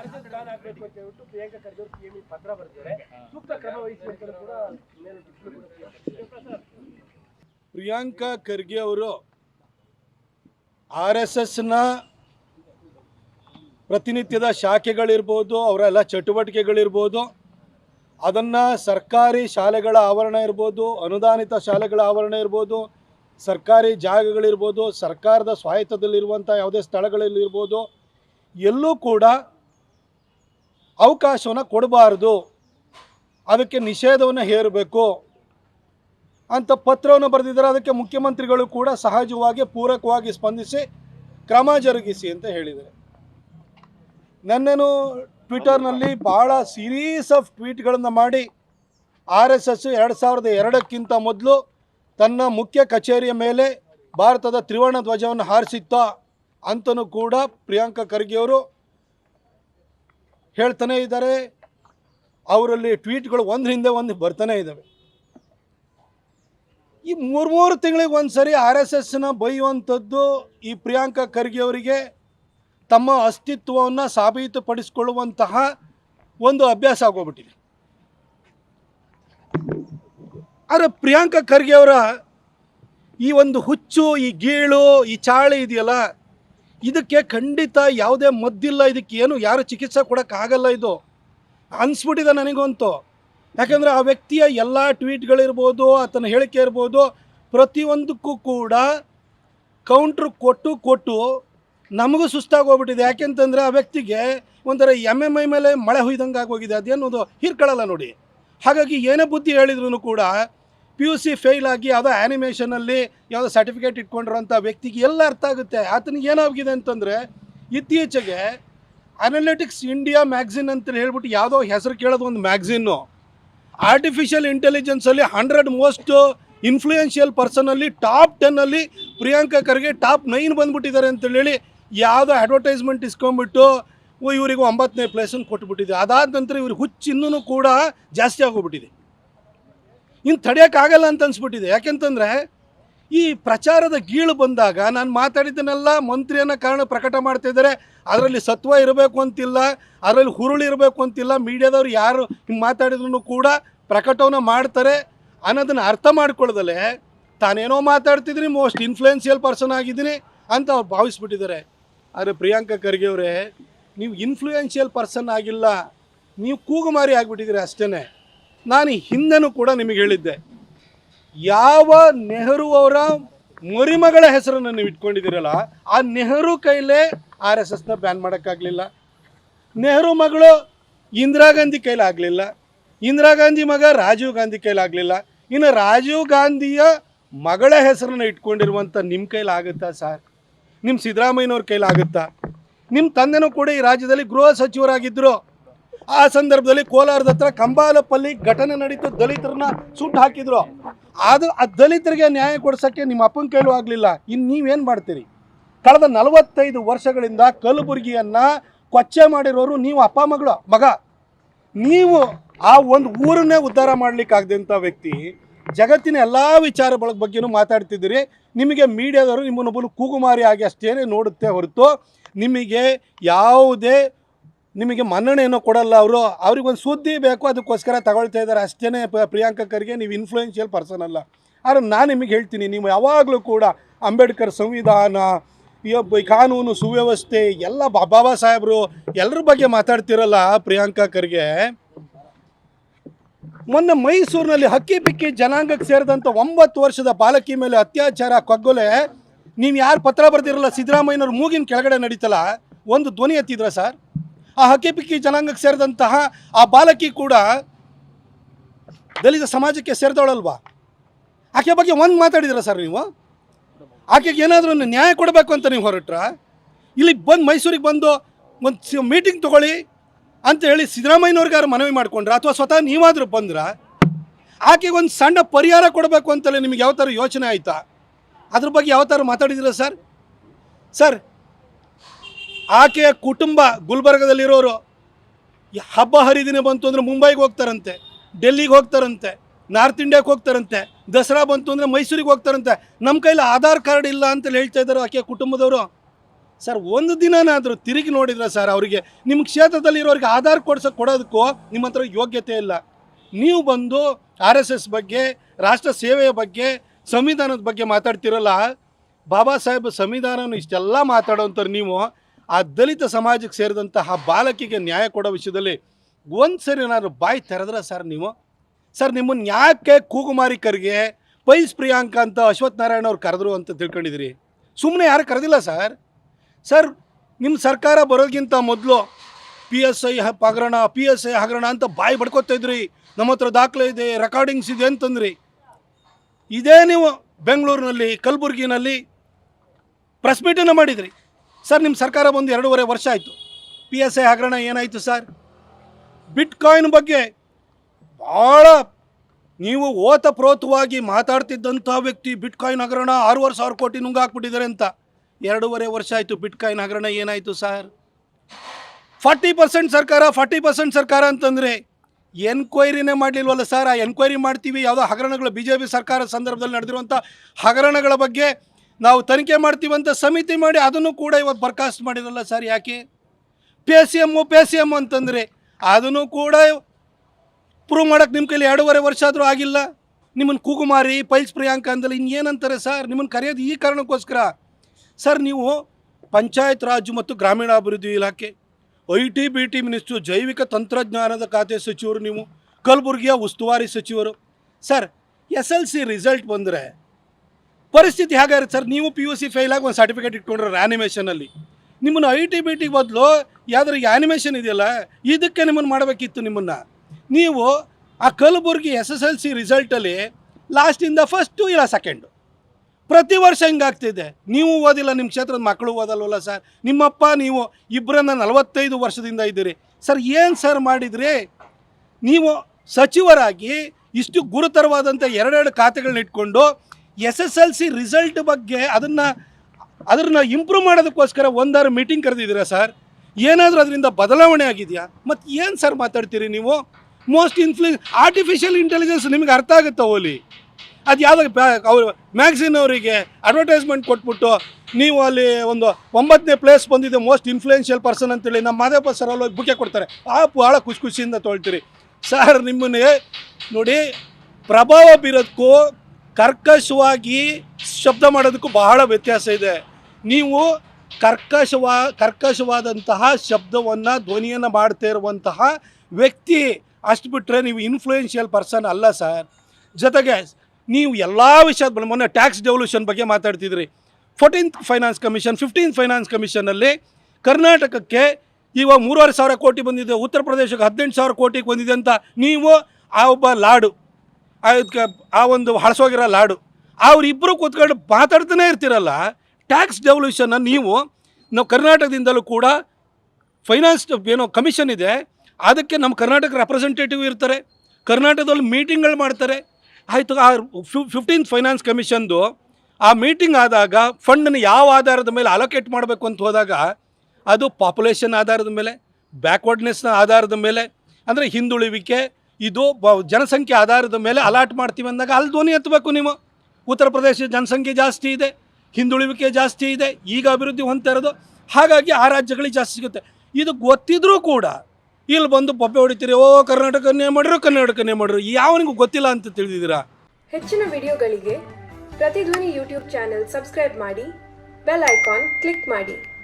ಆಗ್ಬೇಕು ಅಂತ ಹೇಳ್ಬಿಟ್ಟು ಪ್ರಿಯಾಂಕಾ ಖರ್ಗೆ ಅವರು ಪತ್ರ ಬರ್ತಾರೆ ಸೂಕ್ತ ಕ್ರಮ ಕೂಡ ಪ್ರಿಯಾಂಕಾ ಖರ್ಗೆ ಅವರು ಆರ್ ಎಸ್ ಎಸ್ನ ಪ್ರತಿನಿತ್ಯದ ಶಾಖೆಗಳಿರ್ಬೋದು ಅವರೆಲ್ಲ ಚಟುವಟಿಕೆಗಳಿರ್ಬೋದು, ಅದನ್ನು ಸರ್ಕಾರಿ ಶಾಲೆಗಳ ಆವರಣ ಇರ್ಬೋದು, ಅನುದಾನಿತ ಶಾಲೆಗಳ ಆವರಣ ಇರ್ಬೋದು, ಸರ್ಕಾರಿ ಜಾಗಗಳಿರ್ಬೋದು, ಸರ್ಕಾರದ ಸ್ವಾಯತ್ತದಲ್ಲಿರುವಂಥ ಯಾವುದೇ ಸ್ಥಳಗಳಲ್ಲಿರ್ಬೋದು, ಎಲ್ಲೂ ಕೂಡ ಅವಕಾಶವನ್ನು ಕೊಡಬಾರ್ದು. ಅದಕ್ಕೆ ನಿಷೇಧವನ್ನು ಹೇರಬೇಕು ಅಂತ ಪತ್ರವನ್ನು ಬರೆದಿದ್ದಾರೆ. ಅದಕ್ಕೆ ಮುಖ್ಯಮಂತ್ರಿಗಳು ಕೂಡ ಸಹಜವಾಗಿ, ಪೂರಕವಾಗಿ ಸ್ಪಂದಿಸಿ ಕ್ರಮ ಜರುಗಿಸಿ ಅಂತ ಹೇಳಿದ್ದಾರೆ. ನನ್ನನ್ನು ಟ್ವಿಟರ್ನಲ್ಲಿ ಭಾಳ ಸೀರೀಸ್ ಆಫ್ ಟ್ವೀಟ್ಗಳನ್ನು ಮಾಡಿ, ಆರ್ ಎಸ್ ಎಸ್ ಎರಡು ಸಾವಿರದ ಎರಡಕ್ಕಿಂತ ಮೊದಲು ತನ್ನ ಮುಖ್ಯ ಕಚೇರಿಯ ಮೇಲೆ ಭಾರತದ ತ್ರಿವರ್ಣ ಧ್ವಜವನ್ನು ಹಾರಿಸಿತ್ತ ಅಂತನೂ ಕೂಡ ಪ್ರಿಯಾಂಕಾ ಖರ್ಗೆ ಅವರು ಹೇಳ್ತಾನೆ ಇದ್ದಾರೆ. ಅವರಲ್ಲಿ ಟ್ವೀಟ್ಗಳು ಒಂದು ಹಿಂದೆ ಒಂದು ಬರ್ತಾನೆ ಇದ್ದಾವೆ ಈ ಮೂರು ಮೂರು ತಿಂಗಳಿಗೆ ಒಂದು ಸರಿ ಆರ್ ಎಸ್ ಎಸ್ನ ಬೈಯುವಂಥದ್ದು ಈ ಪ್ರಿಯಾಂಕಾ ಖರ್ಗೆ ಅವರಿಗೆ ತಮ್ಮ ಅಸ್ತಿತ್ವವನ್ನು ಸಾಬೀತುಪಡಿಸಿಕೊಳ್ಳುವಂತಹ ಒಂದು ಅಭ್ಯಾಸ ಆಗೋಗ್ಬಿಟ್ಟಿದೆ. ಆದರೆ ಪ್ರಿಯಾಂಕಾ ಖರ್ಗೆ ಅವರ ಈ ಒಂದು ಹುಚ್ಚು, ಈ ಗೀಳು, ಈ ಚಾಳಿ ಇದೆಯಲ್ಲ ಇದಕ್ಕೆ ಖಂಡಿತ ಯಾವುದೇ ಮದ್ದಿಲ್ಲ, ಇದಕ್ಕೆ ಏನು, ಯಾರು ಚಿಕಿತ್ಸೆ ಕೊಡೋಕ್ಕಾಗಲ್ಲ ಇದು. ಅನಿಸ್ಬಿಟ್ಟಿದೆ ನನಗಂತೂ. ಯಾಕಂದರೆ ಆ ವ್ಯಕ್ತಿಯ ಎಲ್ಲ ಟ್ವೀಟ್ಗಳಿರ್ಬೋದು, ಆತನ ಹೇಳಿಕೆ ಇರ್ಬೋದು, ಪ್ರತಿಯೊಂದಕ್ಕೂ ಕೂಡ ಕೌಂಟ್ರ್ ಕೊಟ್ಟು ಕೊಟ್ಟು ನಮಗೂ ಸುಸ್ತಾಗೋಗ್ಬಿಟ್ಟಿದೆ. ಯಾಕೆಂತಂದರೆ ಆ ವ್ಯಕ್ತಿಗೆ ಒಂಥರ ಎಂ ಎಂ ಐ ಮೇಲೆ ಮಳೆ ಹುಯ್ದಂಗೆ ಆಗೋಗಿದೆ ಅದೇನೋದು ಹೀರ್ಕಳಲ್ಲ ನೋಡಿ. ಹಾಗಾಗಿ ಏನೇ ಬುದ್ಧಿ ಹೇಳಿದ್ರು ಕೂಡ ಪಿ ಯು ಸಿ ಫೇಲ್ ಆಗಿ ಯಾವುದೋ ಆ್ಯನಿಮೇಷನಲ್ಲಿ ಯಾವುದೋ ಸರ್ಟಿಫಿಕೇಟ್ ಇಟ್ಕೊಂಡಿರೋಂಥ ವ್ಯಕ್ತಿಗೆ ಎಲ್ಲ ಅರ್ಥ ಆಗುತ್ತೆ. ಆತನಿಗೆ ಏನಾಗಿದೆ ಅಂತಂದರೆ ಇತ್ತೀಚೆಗೆ ಅನಾಲಿಟಿಕ್ಸ್ ಇಂಡಿಯಾ ಮ್ಯಾಗ್ಝಿನ್ ಅಂತ ಹೇಳ್ಬಿಟ್ಟು ಯಾವುದೋ ಹೆಸರು ಕೇಳೋದು ಒಂದು ಮ್ಯಾಗ್ಝಿನ್ನು ಆರ್ಟಿಫಿಷಿಯಲ್ ಇಂಟೆಲಿಜೆನ್ಸಲ್ಲಿ ಹಂಡ್ರೆಡ್ ಮೋಸ್ಟ್ ಇನ್ಫ್ಲೂಯೆನ್ಷಿಯಲ್ ಪರ್ಸನಲ್ಲಿ ಟಾಪ್ ಟೆನ್ನಲ್ಲಿ ಪ್ರಿಯಾಂಕಾ ಖರ್ಗೆ ಟಾಪ್ ನೈನ್ ಬಂದುಬಿಟ್ಟಿದ್ದಾರೆ ಅಂತೇಳಿ ಯಾವುದೋ ಅಡ್ವರ್ಟೈಸ್ಮೆಂಟ್ ಇಸ್ಕೊಂಡ್ಬಿಟ್ಟು ಇವರಿಗೆ ಒಂಬತ್ತನೇ ಪ್ಲೇಸನ್ನು ಕೊಟ್ಬಿಟ್ಟಿದೆ. ಅದಾದ ನಂತರ ಇವ್ರಿಗೆ ಹುಚ್ಚು ಇನ್ನೂ ಕೂಡ ಜಾಸ್ತಿ ಆಗೋಗ್ಬಿಟ್ಟಿದೆ. ಇನ್ನು ತಡೆಯೋಕ್ಕಾಗಲ್ಲ ಅಂತ ಅನ್ಸ್ಬಿಟ್ಟಿದೆ. ಯಾಕೆಂತಂದರೆ ಈ ಪ್ರಚಾರದ ಗೀಳು ಬಂದಾಗ ನಾನು ಮಾತಾಡಿದ್ದನ್ನೆಲ್ಲ ಮಂತ್ರಿಯನ್ನ ಕಾರಣ ಪ್ರಕಟ ಮಾಡ್ತಾ ಇದ್ದಾರೆ. ಅದರಲ್ಲಿ ಸತ್ವ ಇರಬೇಕು ಅಂತಿಲ್ಲ, ಅದರಲ್ಲಿ ಹುರುಳು ಇರಬೇಕು ಅಂತಿಲ್ಲ, ಮೀಡಿಯಾದವ್ರು ಯಾರು ಹಿಂಗೆ ಮಾತಾಡಿದ್ರು ಕೂಡ ಪ್ರಕಟವನ್ನು ಮಾಡ್ತಾರೆ ಅನ್ನೋದನ್ನು ಅರ್ಥ ಮಾಡ್ಕೊಳ್ಳ್ದಲೆ ತಾನೇನೋ ಮಾತಾಡ್ತಿದ್ದೀನಿ, ಮೋಸ್ಟ್ ಇನ್ಫ್ಲೂಯೆನ್ಸಿಯಲ್ ಪರ್ಸನ್ ಆಗಿದ್ದೀನಿ ಅಂತ ಅವ್ರು ಭಾವಿಸ್ಬಿಟ್ಟಿದ್ದಾರೆ. ಆದರೆ ಪ್ರಿಯಾಂಕಾ ಖರ್ಗೆ ಅವರೇ, ನೀವು ಇನ್ಫ್ಲೂಯೆನ್ಷಿಯಲ್ ಪರ್ಸನ್ ಆಗಿಲ್ಲ, ನೀವು ಕೂಗುಮಾರಿ ಆಗಿಬಿಟ್ಟಿದ್ದೀರಿ ಅಷ್ಟೇ ನಾನು ಹಿಂದೆನೂ ಕೂಡ ನಿಮಗೆ ಹೇಳಿದ್ದೆ. ಯಾವ ನೆಹರು ಅವರ ಮರಿಮಗಳ ಹೆಸರನ್ನು ನೀವು ಇಟ್ಕೊಂಡಿದ್ದೀರಲ್ಲ, ಆ ನೆಹರು ಕೈಲೇ ಆರ್ ಎಸ್ ಎಸ್ನ ಬ್ಯಾನ್ ಮಾಡೋಕ್ಕಾಗಲಿಲ್ಲ. ನೆಹರು ಮಗಳು ಇಂದಿರಾ ಗಾಂಧಿ ಕೈಲಾಗಲಿಲ್ಲ ಇಂದಿರಾ ಗಾಂಧಿ ಮಗ ರಾಜೀವ್ ಗಾಂಧಿ ಕೈಲಾಗಲಿಲ್ಲ ಇನ್ನು ರಾಜೀವ್ ಗಾಂಧಿಯ ಮಗಳ ಹೆಸರನ್ನು ಇಟ್ಕೊಂಡಿರುವಂಥ ನಿಮ್ಮ ಕೈಲಾಗುತ್ತಾ ಸರ್? ನಿಮ್ಮ ಸಿದ್ದರಾಮಯ್ಯನವ್ರ ಕೈಲಾಗುತ್ತಾ ನಿಮ್ಮ ತಂದೆನೂ ಕೂಡ ಈ ರಾಜ್ಯದಲ್ಲಿ ಗೃಹ ಸಚಿವರಾಗಿದ್ದರು ಆ ಸಂದರ್ಭದಲ್ಲಿ ಕೋಲಾರದ ಹತ್ರ ಕಂಬಾಲಪಲ್ಲಿ ಘಟನೆ ನಡೀತು. ದಲಿತರನ್ನ ಸುಟ್ಟು ಹಾಕಿದ್ರು. ಅದು ಆ ದಲಿತರಿಗೆ ನ್ಯಾಯ ಕೊಡ್ಸೋಕ್ಕೆ ನಿಮ್ಮ ಅಪ್ಪನ ಕೈಲೂ ಆಗಲಿಲ್ಲ. ಇನ್ನು ನೀವೇನು ಮಾಡ್ತೀರಿ? ಕಳೆದ ನಲವತ್ತೈದು ವರ್ಷಗಳಿಂದ ಕಲಬುರಗಿಯನ್ನು ಕೊಚ್ಚೆ ಮಾಡಿರೋರು ನೀವು ಅಪ್ಪ, ಮಗಳು, ಮಗ. ನೀವು ಆ ಒಂದು ಊರನ್ನೇ ಉದ್ಧಾರ ಮಾಡಲಿಕ್ಕಾಗದಂಥ ವ್ಯಕ್ತಿ, ಜಗತ್ತಿನ ಎಲ್ಲ ವಿಚಾರಗಳ ಬಗ್ಗೆನೂ ಮಾತಾಡ್ತಿದ್ದೀರಿ. ನಿಮಗೆ ಮೀಡಿಯಾದವರು ನಿಮ್ಮನ್ನೊಬ್ಬರು ಕೂಗುಮಾರಿ ಆಗಿ ಅಷ್ಟೇನೆ ನೋಡುತ್ತೆ ಹೊರತು ನಿಮಗೆ ಯಾವುದೇ ನಿಮಗೆ ಮನ್ನಣೆಯನ್ನು ಕೊಡಲ್ಲ ಅವರು. ಅವ್ರಿಗೊಂದು ಸುದ್ದಿ ಬೇಕು, ಅದಕ್ಕೋಸ್ಕರ ತಗೊಳ್ತಾ ಇದ್ದಾರೆ. ಅಷ್ಟೇ ಪ್ರಿಯಾಂಕ ಖರ್ಗೆ, ನೀವು ಇನ್ಫ್ಲೂಯೆನ್ಷಿಯಲ್ ಪರ್ಸನ್ ಅಲ್ಲ. ಆದರೆ ನಾನು ನಿಮಗೆ ಹೇಳ್ತೀನಿ, ನೀವು ಯಾವಾಗಲೂ ಕೂಡ ಅಂಬೇಡ್ಕರ್ ಸಂವಿಧಾನ ಕಾನೂನು ಸುವ್ಯವಸ್ಥೆ, ಎಲ್ಲ ಬಾಬಾ ಸಾಹೇಬರು ಎಲ್ಲರ ಬಗ್ಗೆ ಮಾತಾಡ್ತಿರಲ್ಲ ಪ್ರಿಯಾಂಕಾ ಖರ್ಗೆ? ಮೊನ್ನೆ ಮೈಸೂರಿನಲ್ಲಿ ಹಕ್ಕಿ ಬಿಕ್ಕಿ ಜನಾಂಗಕ್ಕೆ ಸೇರಿದಂಥ ಒಂಬತ್ತು ವರ್ಷದ ಬಾಲಕಿ ಮೇಲೆ ಅತ್ಯಾಚಾರ, ಕೊಗ್ಗೊಲೆ. ನೀವು ಯಾರು ಪತ್ರ ಬರೆದಿರಲ್ಲ? ಸಿದ್ದರಾಮಯ್ಯನವ್ರ ಮೂಗಿನ ಕೆಳಗಡೆ ನಡೀತಲ್ಲ? ಒಂದು ಧ್ವನಿ ಎತ್ತಿದ್ರ ಸರ್? ಆ ಹಕ್ಕಿ ಪಿಕ್ಕಿ ಜನಾಂಗಕ್ಕೆ ಸೇರಿದಂತಹ ಆ ಬಾಲಕಿ ಕೂಡ ದಲಿತ ಸಮಾಜಕ್ಕೆ ಸೇರಿದವಳಲ್ವಾ? ಆಕೆ ಬಗ್ಗೆ ಒಂದು ಮಾತಾಡಿದಿರ ಸರ್ ನೀವು? ಆಕೆಗೆ ಏನಾದರೂ ನ್ಯಾಯ ಕೊಡಬೇಕು ಅಂತ ನೀವು ಹೊರಟ್ರ? ಇಲ್ಲಿಗೆ ಬಂದು ಮೈಸೂರಿಗೆ ಬಂದು ಒಂದು ಮೀಟಿಂಗ್ ತೊಗೊಳ್ಳಿ ಅಂತ ಹೇಳಿ ಸಿದ್ದರಾಮಯ್ಯನವ್ರಿಗಾರು ಮನವಿ ಮಾಡ್ಕೊಂಡ್ರಾ? ಅಥವಾ ಸ್ವತಃ ನೀವಾದರೂ ಬಂದ್ರ? ಆಕೆಗೆ ಒಂದು ಸಣ್ಣ ಪರಿಹಾರ ಕೊಡಬೇಕು ಅಂತಲೇ ನಿಮಗೆ ಯಾವ ಥರ ಯೋಚನೆ ಆಯಿತಾ? ಅದ್ರ ಬಗ್ಗೆ ಯಾವ ಥರ ಮಾತಾಡಿದಿರ ಸರ್? ಸರ್ ಆಕೆಯ ಕುಟುಂಬ ಗುಲ್ಬರ್ಗದಲ್ಲಿರೋರು ಹಬ್ಬ ಹರಿದಿನ ಬಂತು ಅಂದರೆ ಮುಂಬೈಗೆ ಹೋಗ್ತಾರಂತೆ, ಡೆಲ್ಲಿಗೆ ಹೋಗ್ತಾರಂತೆ, ನಾರ್ತ್ ಇಂಡಿಯಾಕ್ಕೆ ಹೋಗ್ತಾರಂತೆ, ದಸರಾ ಬಂತು ಅಂದರೆ ಮೈಸೂರಿಗೆ ಹೋಗ್ತಾರಂತೆ. ನಮ್ಮ ಕೈಲಿ ಆಧಾರ್ ಕಾರ್ಡ್ ಇಲ್ಲ ಅಂತ ಹೇಳ್ತಾ ಇದ್ದಾರೆ ಆಕೆಯ ಕುಟುಂಬದವರು. ಸರ್, ಒಂದು ದಿನನಾದರೂ ತಿರುಗಿ ನೋಡಿದ್ರೆ ಸರ್ ಅವರಿಗೆ? ನಿಮ್ಮ ಕ್ಷೇತ್ರದಲ್ಲಿರೋರಿಗೆ ಆಧಾರ್ ಕೊಡ್ಸೋಕೆ ಕೊಡೋದಕ್ಕೂ ನಿಮ್ಮ ಹತ್ರ ಯೋಗ್ಯತೆ ಇಲ್ಲ. ನೀವು ಬಂದು ಆರ್ ಎಸ್ ಎಸ್ ಬಗ್ಗೆ, ರಾಷ್ಟ್ರ ಸೇವೆಯ ಬಗ್ಗೆ, ಸಂವಿಧಾನದ ಬಗ್ಗೆ ಮಾತಾಡ್ತಿರಲ್ಲ, ಬಾಬಾ ಸಾಹೇಬ್ ಸಂವಿಧಾನನ ಇಷ್ಟೆಲ್ಲ ಮಾತಾಡೋಂಥವ್ರು ನೀವು ಆ ದಲಿತ ಸಮಾಜಕ್ಕೆ ಸೇರಿದಂತಹ ಬಾಲಕಿಗೆ ನ್ಯಾಯ ಕೊಡೋ ವಿಷಯದಲ್ಲಿ ಒಂದು ಸರಿ ಏನಾದ್ರು ಬಾಯಿ ತೆರೆದ್ರೆ ಸರ್ ನೀವು? ಸರ್ ನಿಮ್ಮನ್ನು ಯಾಕೆ ಕೂಗುಮಾರಿಕರಿಗೆ ಪೈಸ್ ಪ್ರಿಯಾಂಕ ಅಂತ ಅಶ್ವಥ್ ನಾರಾಯಣ ಅವ್ರು ಕರೆದ್ರು ಅಂತ ತಿಳ್ಕೊಂಡಿದ್ದೀರಿ? ಸುಮ್ಮನೆ ಯಾರು ಕರೆದಿಲ್ಲ ಸರ್? ಸರ್ ನಿಮ್ಮ ಸರ್ಕಾರ ಬರೋದಕ್ಕಿಂತ ಮೊದಲು ಪಿ ಎಸ್ ಐ ಹಗರಣ ಪಿ ಎಸ್ ಐ ಹಗರಣ ಅಂತ ಬಾಯಿ ಬಡ್ಕೊತಾ ಇದ್ರಿ. ನಮ್ಮ ಹತ್ರ ದಾಖಲೆ ಇದೆ ರೆಕಾರ್ಡಿಂಗ್ಸ್ ಇದೆ ಅಂತಂದ್ರಿ. ಇದೇ ನೀವು ಬೆಂಗಳೂರಿನಲ್ಲಿ, ಕಲಬುರಗಿನಲ್ಲಿ ಪ್ರೆಸ್ ಮೀಟನ್ನು ಮಾಡಿದ್ರಿ. ಸರ್ ನಿಮ್ಮ ಸರ್ಕಾರ ಬಂದು ಎರಡೂವರೆ ವರ್ಷ ಆಯಿತು. ಪಿ ಎಸ್ ಐ ಹಗರಣ ಏನಾಯಿತು ಸರ್? ಬಿಟ್ ಕಾಯಿನ್ ಬಗ್ಗೆ ಭಾಳ ನೀವು ಓತಪ್ರೋತವಾಗಿ ಮಾತಾಡ್ತಿದ್ದಂಥ ವ್ಯಕ್ತಿ ಬಿಟ್ ಕಾಯಿನ್ ಹಗರಣ ಆರೂವರೆ ಸಾವಿರ ಕೋಟಿ ನುಂಗಾಕ್ಬಿಟ್ಟಿದ್ದಾರೆ ಅಂತ. ಎರಡೂವರೆ ವರ್ಷ ಆಯಿತು ಬಿಟ್ ಕಾಯಿನ್ ಹಗರಣ ಏನಾಯಿತು ಸರ್? ಫಾರ್ಟಿ ಪರ್ಸೆಂಟ್ ಸರ್ಕಾರ, ಫಾರ್ಟಿ ಪರ್ಸೆಂಟ್ ಸರ್ಕಾರ ಅಂತಂದರೆ ಎನ್ಕ್ವೈರಿನೇ ಮಾಡಲಿಲ್ವಲ್ಲ ಸರ್? ಆ ಎನ್ಕ್ವೈರಿ ಮಾಡ್ತೀವಿ, ಯಾವುದೋ ಹಗರಣಗಳು ಬಿ ಜೆ ಪಿ ಸರ್ಕಾರ ಸಂದರ್ಭದಲ್ಲಿ ನಡೆದಿರುವಂಥ ಹಗರಣಗಳ ಬಗ್ಗೆ ನಾವು ತನಿಖೆ ಅಂತ ಸಮಿತಿ ಮಾಡಿ ಅದನ್ನು ಕೂಡ ಇವತ್ತು ಬರ್ಖಾಸ್ತ್ ಮಾಡಿರಲ್ಲ ಸರ್ ಯಾಕೆ? P C M pay C M ಅಂತಂದರೆ ಅದನ್ನು ಕೂಡ ಪ್ರೂವ್ ಮಾಡೋಕ್ಕೆ ನಿಮ್ಮ ಕೈಲಿ ಎರಡೂವರೆ ವರ್ಷ ಆದರೂ ಆಗಿಲ್ಲ. ನಿಮ್ಮನ್ನು ಕೂಗುಮಾರಿ ಪೈಲ್ಸ್ ಪ್ರಿಯಾಂಕ ಅಂದಲ್ಲ ಇನ್ನೇನಂತಾರೆ ಸರ್? ನಿಮ್ಮನ್ನು ಕರೆಯೋದು ಈ ಕಾರಣಕ್ಕೋಸ್ಕರ. ಸರ್, ನೀವು ಪಂಚಾಯತ್ ರಾಜ್ ಮತ್ತು ಗ್ರಾಮೀಣಾಭಿವೃದ್ಧಿ ಇಲಾಖೆ, I T, B T minister, ಜೈವಿಕ ತಂತ್ರಜ್ಞಾನದ ಖಾತೆ ಸಚಿವರು, ನೀವು ಕಲಬುರಗಿಯ ಉಸ್ತುವಾರಿ ಸಚಿವರು. Sir, S L C result ಬಂದರೆ ಪರಿಸ್ಥಿತಿ ಹೇಗಾಗುತ್ತೆ ಸರ್? ನೀವು ಪಿ ಯು ಸಿ ಫೇಲ್ ಆಗಿ ಒಂದು ಸರ್ಟಿಫಿಕೇಟ್ ಇಟ್ಕೊಂಡ್ರೆ ಆ್ಯನಿಮೇಷನಲ್ಲಿ ನಿಮ್ಮನ್ನು ಐ ಟಿ ಬಿ ಟಿಗೆ ಬದಲು ಯಾವ್ದಾರು ಆ್ಯನಿಮೇಷನ್ ಇದೆಯಲ್ಲ, ಇದಕ್ಕೆ ನಿಮ್ಮನ್ನು ಮಾಡಬೇಕಿತ್ತು ನಿಮ್ಮನ್ನು. ನೀವು ಆ Kalaburagi S S L C ರಿಸಲ್ಟಲ್ಲಿ ಲಾಸ್ಟಿಂದ ಫಸ್ಟು ಇಲ್ಲ ಸೆಕೆಂಡು ಪ್ರತಿ ವರ್ಷ ಹಿಂಗಾಗ್ತಿದೆ ನೀವು ಓದಿಲ್ಲ ನಿಮ್ಮ ಕ್ಷೇತ್ರದ ಮಕ್ಕಳು ಓದಲ್ವಲ್ಲ ಸರ್? ನಿಮ್ಮಪ್ಪ, ನೀವು ಇಬ್ಬರನ್ನ ನಲವತ್ತೈದು ವರ್ಷದಿಂದ ಇದ್ದೀರಿ. ಸರ್, ಏನು ಸರ್ ಮಾಡಿದ್ರಿ? ನೀವು ಸಚಿವರಾಗಿ ಇಷ್ಟು ಗುರುತರವಾದಂಥ ಎರಡೆರಡು ಖಾತೆಗಳನ್ನ ಇಟ್ಕೊಂಡು S S L C result ಬಗ್ಗೆ ಅದನ್ನು ಅದನ್ನು ಇಂಪ್ರೂವ್ ಮಾಡೋದಕ್ಕೋಸ್ಕರ ಒಂದಾರು ಮೀಟಿಂಗ್ ಕರೆದಿದ್ದೀರಾ ಸರ್ ಏನಾದರೂ ಅದರಿಂದ ಬದಲಾವಣೆ ಆಗಿದೆಯಾ? ಮತ್ತು ಏನು ಸರ್ ಮಾತಾಡ್ತೀರಿ ನೀವು? ಮೋಸ್ಟ್ ಇನ್ಫ್ಲೂ ಆರ್ಟಿಫಿಷಿಯಲ್ ಇಂಟೆಲಿಜೆನ್ಸ್ ನಿಮಗೆ ಅರ್ಥ ಆಗುತ್ತಾ ಓಲಿ ಅದು ಯಾವುದೋ ಅವರು ಮ್ಯಾಗ್ಝಿನ್ ಅವರಿಗೆ ಅಡ್ವರ್ಟೈಸ್ಮೆಂಟ್ ಕೊಟ್ಬಿಟ್ಟು ನೀವು ಅಲ್ಲಿ ಒಂದು ಒಂಬತ್ತನೇ ಪ್ಲೇಸ್ ಬಂದಿದೆ ಮೋಸ್ಟ್ ಇನ್ಫ್ಲೂಯೆನ್ಷಿಯಲ್ ಪರ್ಸನ್ ಅಂತೇಳಿ ನಮ್ಮ ಮಾದೇವ ಸರ್ ಅಲ್ಲಿ ಹೋಗಿ ಬುಕ್ಕೆ ಕೊಡ್ತಾರೆ. ಆ ಭಾಳ ಖುಷಿ ಖುಷಿಯಿಂದ ತೊಳ್ತೀರಿ. ಸರ್ ನಿಮ್ಮನ್ನೇ ನೋಡಿ ಪ್ರಭಾವ ಬೀರೋದಕ್ಕೂ ಕರ್ಕಶವಾಗಿ ಶಬ್ದ ಮಾಡೋದಕ್ಕೂ ಬಹಳ ವ್ಯತ್ಯಾಸ ಇದೆ. ನೀವು ಕರ್ಕಶವ, ಕರ್ಕಶವಾದಂತಹ ಶಬ್ದವನ್ನು, ಧ್ವನಿಯನ್ನು ಮಾಡ್ತಾ ಇರುವಂತಹ ವ್ಯಕ್ತಿ ಅಷ್ಟು ಬಿಟ್ಟರೆ ನೀವು ಇನ್ಫ್ಲೂಯೆನ್ಷಿಯಲ್ ಪರ್ಸನ್ ಅಲ್ಲ ಸರ್. ಜೊತೆಗೆ ನೀವು ಎಲ್ಲ ವಿಷಯದ ಮೊನ್ನೆ ಟ್ಯಾಕ್ಸ್ ಡೆವಲ್ಯೂಷನ್ ಬಗ್ಗೆ ಮಾತಾಡ್ತಿದ್ರಿ. Fourteenth finance commission fifteenth finance ಕಮಿಷನಲ್ಲಿ ಕರ್ನಾಟಕಕ್ಕೆ ಇವಾಗ ಮೂರುವರೆ ಸಾವಿರ ಕೋಟಿ ಬಂದಿದೆ, ಉತ್ತರ ಪ್ರದೇಶಕ್ಕೆ ಹದಿನೆಂಟು ಸಾವಿರ ಕೋಟಿಗೆ ಬಂದಿದೆ ಅಂತ ನೀವು ಆ ಒಬ್ಬ ಲಾಡು ಇದ್ಕ- ಆ ಒಂದು ಹಳಸೋಗಿರೋ ಲಾಡು. ಅವರಿಬ್ಬರು ಕೂತ್ಕೊಂಡು ಮಾತಾಡ್ತಾನೆ ಇರ್ತಿರಲ್ಲ ಟ್ಯಾಕ್ಸ್ ಡೆವಲ್ಯೂಷನ್ನ ನೀವು, ನಾವು ಕರ್ನಾಟಕದಿಂದಲೂ ಕೂಡ ಫೈನಾನ್ಸ್ ಏನೋ ಕಮಿಷನ್ ಇದೆ, ಅದಕ್ಕೆ ನಮ್ಮ ಕರ್ನಾಟಕ ರೆಪ್ರೆಸೆಂಟೇಟಿವ್ ಇರ್ತಾರೆ, ಕರ್ನಾಟಕದಲ್ಲಿ ಮೀಟಿಂಗ್ಗಳು ಮಾಡ್ತಾರೆ. ಆಯಿತು, ಆ ಫಿಫ್ಟೀನ್ ಫೈನಾನ್ಸ್ ಕಮಿಷನ್ದು ಆ ಮೀಟಿಂಗ್ ಆದಾಗ ಫಂಡನ್ನು ಯಾವ ಆಧಾರದ ಮೇಲೆ ಅಲೋಕೇಟ್ ಮಾಡಬೇಕು ಅಂತ ಹೋದಾಗ, ಅದು ಪಾಪ್ಯುಲೇಷನ್ ಆಧಾರದ ಮೇಲೆ ಬ್ಯಾಕ್ವರ್ಡ್ನೆಸ್ನ ಆಧಾರದ ಮೇಲೆ, ಅಂದರೆ ಹಿಂದುಳಿವಿಕೆ ಇದು ಬ- ಜನಸಂಖ್ಯೆ ಆಧಾರದ ಮೇಲೆ ಅಲಾಟ್ ಮಾಡ್ತೀವಿ ಅಂದಾಗ ಅಲ್ಲಿ ಧ್ವನಿ ಎತ್ತಬೇಕು ನೀವು. ಉತ್ತರ ಪ್ರದೇಶದ ಜನಸಂಖ್ಯೆ ಜಾಸ್ತಿ ಇದೆ, ಹಿಂದುಳಿವಿಕೆ ಜಾಸ್ತಿ ಇದೆ, ಈಗ ಅಭಿವೃದ್ಧಿ ಹೊಂತಿರೋದು ಹಾಗಾಗಿ ಆ ರಾಜ್ಯಗಳಿಗೆ ಜಾಸ್ತಿ ಸಿಗುತ್ತೆ. ಇದು ಗೊತ್ತಿದ್ರೂ ಕೂಡ ಇಲ್ಲಿ ಬಂದು ಬೊಬ್ಬೆ ಹೊಡಿತೀರಿ, ಓ ಕರ್ನಾಟಕನೇ ಮಾಡಿರು ಕರ್ನಾಟಕನೇ ಮಾಡಿರು, ಯಾವನಿಗೂ ಗೊತ್ತಿಲ್ಲ ಅಂತ ತಿಳಿದಿದ್ದೀರಾ? ಹೆಚ್ಚಿನ ವಿಡಿಯೋಗಳಿಗೆ ಪ್ರತಿಧ್ವನಿ ಯೂಟ್ಯೂಬ್ ಚಾನೆಲ್ ಸಬ್ಸ್ಕ್ರೈಬ್ ಮಾಡಿ, ಬೆಲ್ ಐಕಾನ್ ಕ್ಲಿಕ್ ಮಾಡಿ.